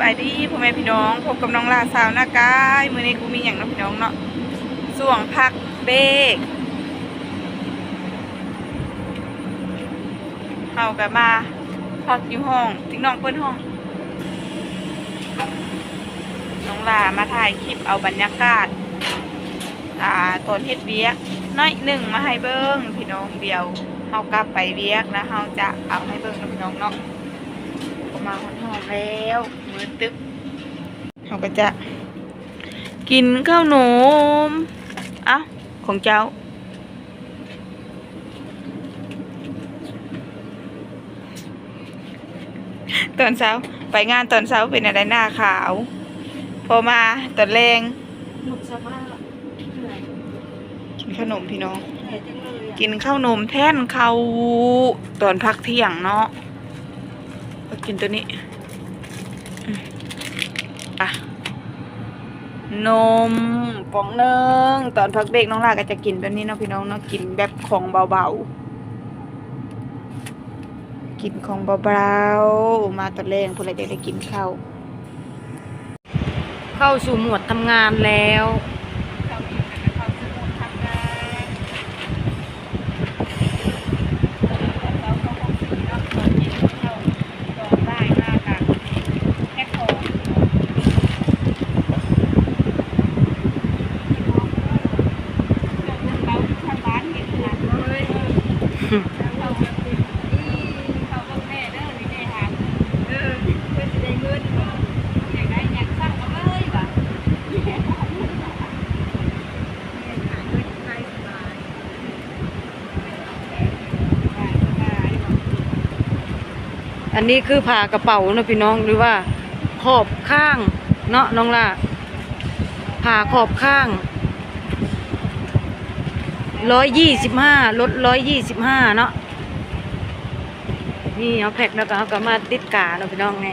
บายดีพ่อแม่พี่น้องพบกับน้องลาสาวหน้ากายมื้อนี้กูมีหยังเนาะพี่น้องเนาะส่วงพักเบกเฮาก็มาพักอยู่ห้องทิ้งน้องเปิ้นห้อง น้องลามาถ่ายคลิปเอาบรรยากาศอ่าตอนเฮ็ดเวียกน้อยหนึ่งมาให้เบิ้งพี่น้องเดียวเฮากลับไปเวียกนะเฮาจะเอาให้เบิ้งนะพี่น้องเนาะ มาหอมๆแล้วมือตึ๊บเฮาก็จะกินข้าวนมเอ้าของเจ้า ตอนเช้าไปงานตอนเช้าเป็นอะไรหน้าขาว พอมาตอนแรงหมดสภาพเหนื่อยกินขนมพี่น้องเหนื่อยจังเลยอะกินข้าวนมแท่นเขาวตอนพักเที่ยงเนาะ กินตัวนี้อะนมปองเนึงตอนพักเบรกน้องลาก็จะกินตัวนี้เนาะพี่น้องเนาะกินแบบของเบาๆ กินของเบาๆ มาตอนแรงพวกเราจะได้กินข้าวเข้าสู่หมวดทำงานแล้วกินกันข้าวสมุนทำงานเราก็คงสีเนาะตอนกินข้าวตอนได้มากค่ะแค่ของ เราทางบ้านเห็นขนาดเลยเราแบบนี้เขาก็แม่เด้อนี่แม่หาเออเพื่อจะได้เงินบ่อยากได้อยากสร้างก็เลยว่ะแม่หาเงินได้สบายสบายบ่ อันนี้คือผ่ากระเป๋านะพี่น้องหรือว่าขอบข้างเนาะน้องล่ะผ่าขอบข้างร้อยยี่สิบห้าลดร้อยยี่สิบห้าเนาะนี่เอาแพ็คแล้วก็เอากลับมาติดกาเนาะพี่น้องไง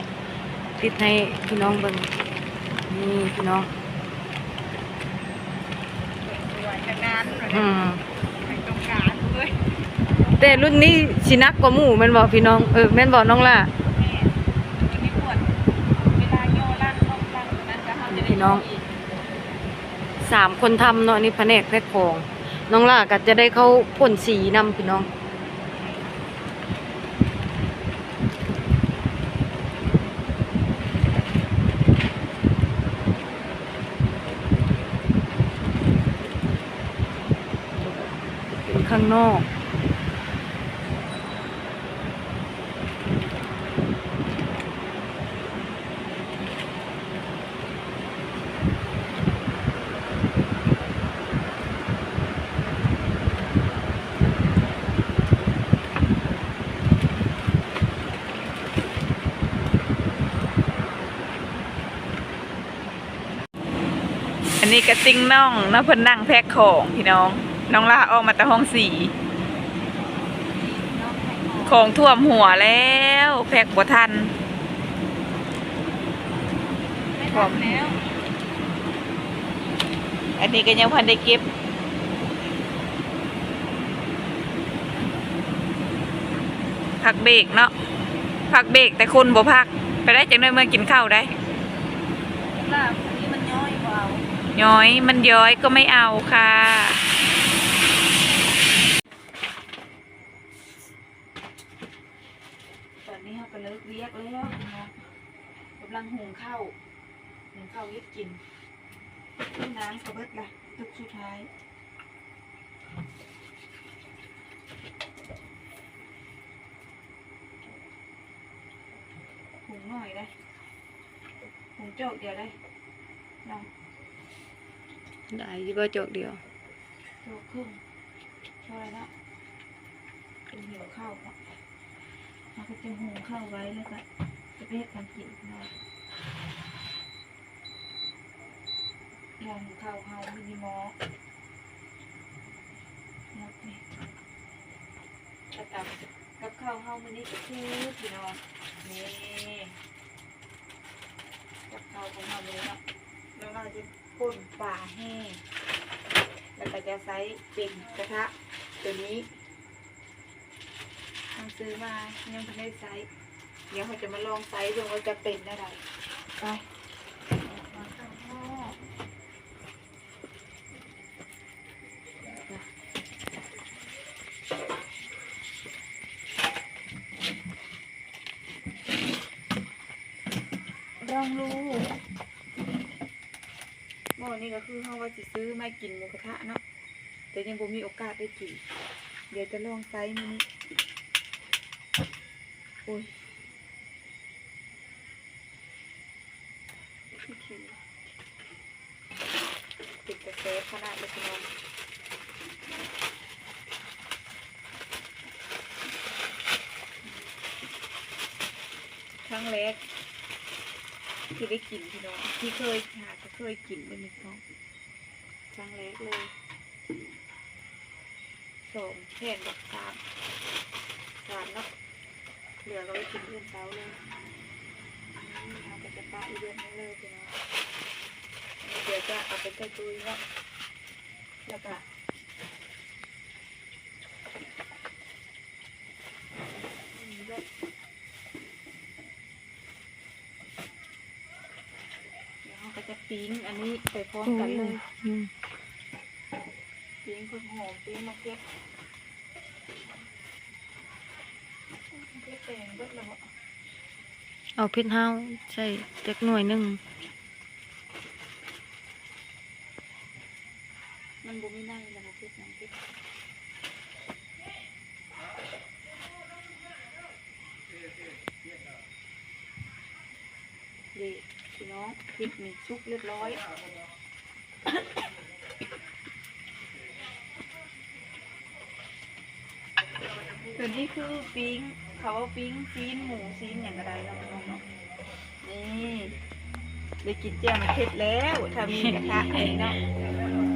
ติดให้พี่น้องเบิ่งนี่พี่น้องสวยขนาดนั้นอืม ไม่ต้องการเลย แต่รุ่นนี้สินักกว่าหมู่แม่นบอกพี่น้องเออแม่นบอกน้องล่ะแม่วันนี้ปวดเวลาโยล่างต้องล่างนั่นก็เขาจะได้พี่น้องสามคนทำเนาะนี่แผนกแพ็คของ น้องล่าก็จะได้เข้าพ่นสีนำพี่น้องเป็นข้างนอก นี้ก็ติ้งน่องนาะเพิ่นนั่งแพ็คของพี่น้อง น้องล่าออกมาแต่ห้องสีของท่วมหัวแล้วแพ็คบ่ทันพร้อมแล้ว อันนี้ก็ยังพันได้เก็บพักเบรกเนาะพักเบรกแต่คนบ่พัก ไปได้จังเลยเมื่อกินข้าวได้ ย้อยมันย้อยก็ไม่เอาค่ะ ตอนนี้เขาก็เลิกเรียกแล้วนะกำลังหุงข้าวหุงข้าวเย็ดกินนน้ำกระเบิดละทุกสุดท้ายหุงหน่อยได้หุงโจกเดียวได้ลอง ได้ยี่บ่จกเดียวจกครึ่งช่วยแล้วเป็นหิวข้าวก่อนเราก็จะหุงข้าวไว้แล้วก็จะไปเฮ็ดการกินนะมองข้าวเฮามินิมอลนับนี่กระตับกับข้าวเฮามันนี่ก็คือพี่น้องนี่กับข้าวของเราเลยเนะแล้วเราจะ ป่นปลาแห้งแล้วก็จะใช้เป็นกระทะตัวนี้ทำซื้อมายังไม่ได้ใช้เดี๋ยวเขาจะมาลองใช้ดูว่าจะเป็นได้ไรไปลองดู มื่อวันนี้ก็คือเขาว่าจะซื้อมากินหมูกระทะเนาะแต่ยังบ่มีโอกาสได้กิน เดี๋ยวจะลองไซส์มินิโอ้ยโอเคติดกระแสขนาดเลยพี่น้องครั้งแรก ที่ได้กินพี่น้องที่เคยหาก็เคยกินเป็นพี่น้องครั้งแรกเลยสองแผ่นแบบสามสามเนาะเหลือเราไปกินเพื่อนเช้าเลยนี่เอาไปจะปาอีเดือนนี้เลยพี่น้องเดี๋ยวจะเอาไปใส่ตู้เนาะแล้วก็นี่ด้วยเดี๋ยวเราก็จะ ปิ้งอันนี้ไปพร้อมกันเลยอืมปิ้งเพิ่งหอมปิ้งมะเขือมะเขือแตงเบิดแล้วบ่เอาเพชรเฮาใส่จักหน่วยหนึงมันบ่มีในแล้วมะเขือแตงเบิดดีพี่น้องพ ริกมีชุกเรียบร้อย ส่วนนี้คือปิ้งเขาว่าปิ้งซีนหมูซีนอย่างกระไดแล้วน้องเนาะนี่ได้กินแจ่วมันเผ็ดแล้วถ้ามีกระทะเองเนาะ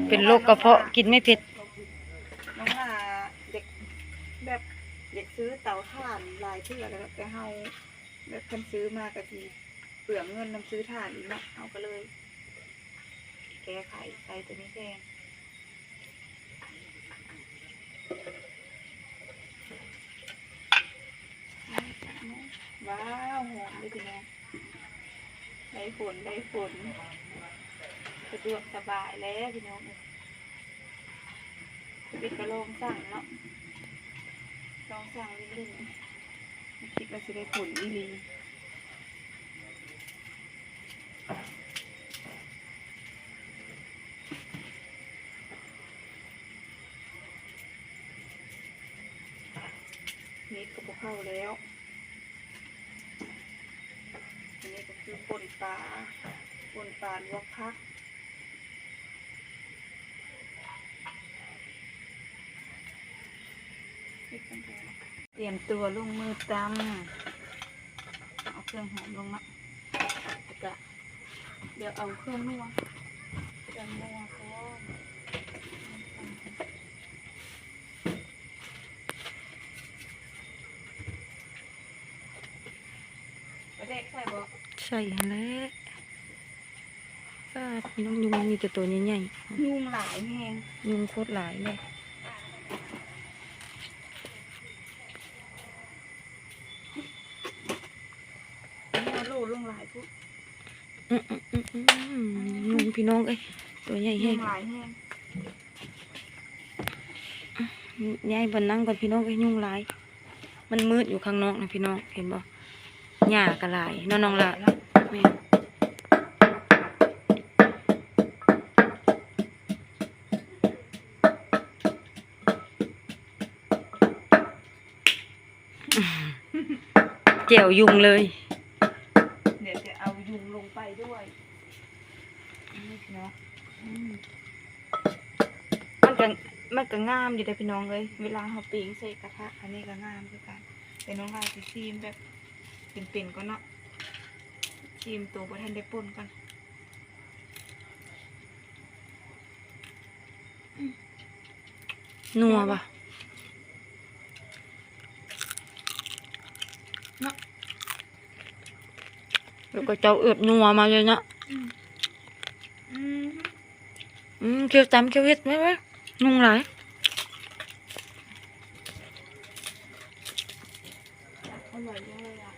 เป็นโรคกระเพาะกินไม่เผ็ดน้องว่าเด็กแบบเด็กซื้อเตาถ่านหลายเที่ยแล้วแต่เฮาแบบคันซื้อมากะที เปลืองเงินนำซื้อถ่านอีกเนาะเอาก็เลย แก้ไขใส่ตัวนี้แทนว้าวหอมเลยทีนี้ได้ฝนได้ฝนสะดวกสบายแล้วพี่น้องปิดกระโลงสั่งเนาะลองสั่งเล่นๆไม่คิดว่าจะได้ผลอี นี่ก็บเข้าแล้วอันนี้ก็คือปนปลาปนปลาลวกพักเตรียมตัวลงมือตำเอาเครื่องหอมลงละแล้วก็เดี๋ยวเอาเครื่องนัวเครื่องนัวก็ประเด็กใส่บ่ ใส่หั่นแหล้วป้าพี่น้องยุงมีแต่ตัวใหญ่ยุ่งหลายแหงๆยุงโคตรหลายเลยอันนี้เอาโลลงหลายพุกอืมอืมอืมอืมยุงพี่น้องเอ้ยตัวใหญ่แห้ยุ่งงหลายแหงยายบนนั่งก่อนพี่น้องเอ้ยยุงหลาย มันมืดอยู่ข้างนอกนะพี่น้องเห็นบ่ หญ้ากระหลายเน้องน้องละแม่นเจียวยุงเลย เดี๋ยวจะเอายุงลงไปด้วยนี่พี่น้องอืมมันก็มันก็งามอยู่แต่พี่น้องเลย เวลาเขาปิ้งใส่กระทะอันนี้ก็งามคือกันแต่น้องลายสิซีมแบบ เป็นๆก็เนาะซีมตัวประทันได้ป่นกันนัวปะเนาะแล้วก็เจ้าเอือบนัวมาเลยเนาะอืมอืมอืมเคี่ยวตำเคี่ยวเห็ดไหมไหมนุ่งหลาย อร่อยจังเลยอะ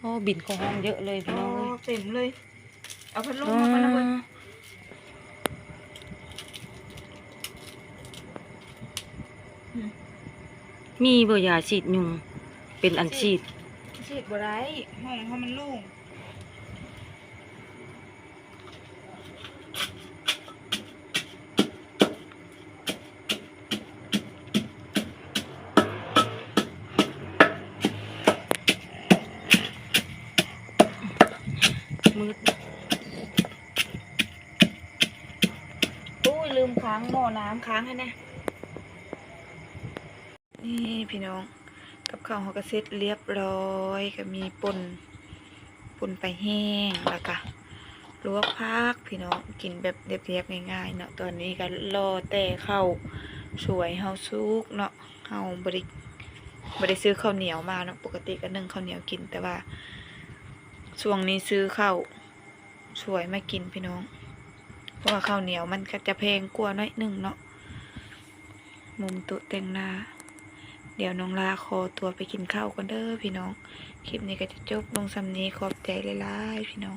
โอ้บินเข้าห้องเยอะเลยพี่โอ้น้องเอ้ยเต็มเลย เอาพัดลมอ่มาก่อนนะเบิ่งามีเบอร์ยาฉีดยุงเป็นอันฉีดฉีดบ่ได้ห้องเขามันโล่ง ลืมค้างหม้อน้ำค้างให้แน่นี่พี่น้อง กับข้าวเขาก็เสร็จเรียบร้อยก็มีป่นป่นไปแห้งแล้วก็ลวกพักพี่น้องกินแบบเรียบๆง่ายๆเนาะตอนนี้ก็รอแต่ข้าวสวยเฮาซุกเนาะเฮาบริบริซื้อข้าวเหนียวมาเนาะปกติก็นึ่งข้าวเหนียวกินแต่ว่าช่วงนี้ซื้อข้าวสวยมากินพี่น้อง เพราะว่าข้าวเหนียวมันก็จะแพงกว่าน้อยหนึ่งเนาะมุมตุแต่งหน้า เดี๋ยวน้องลาขอตัวไปกินข้าวกันเด้อพี่น้อง คลิปนี้ก็จะจบลงสำนีขอบใจหลายๆพี่น้อง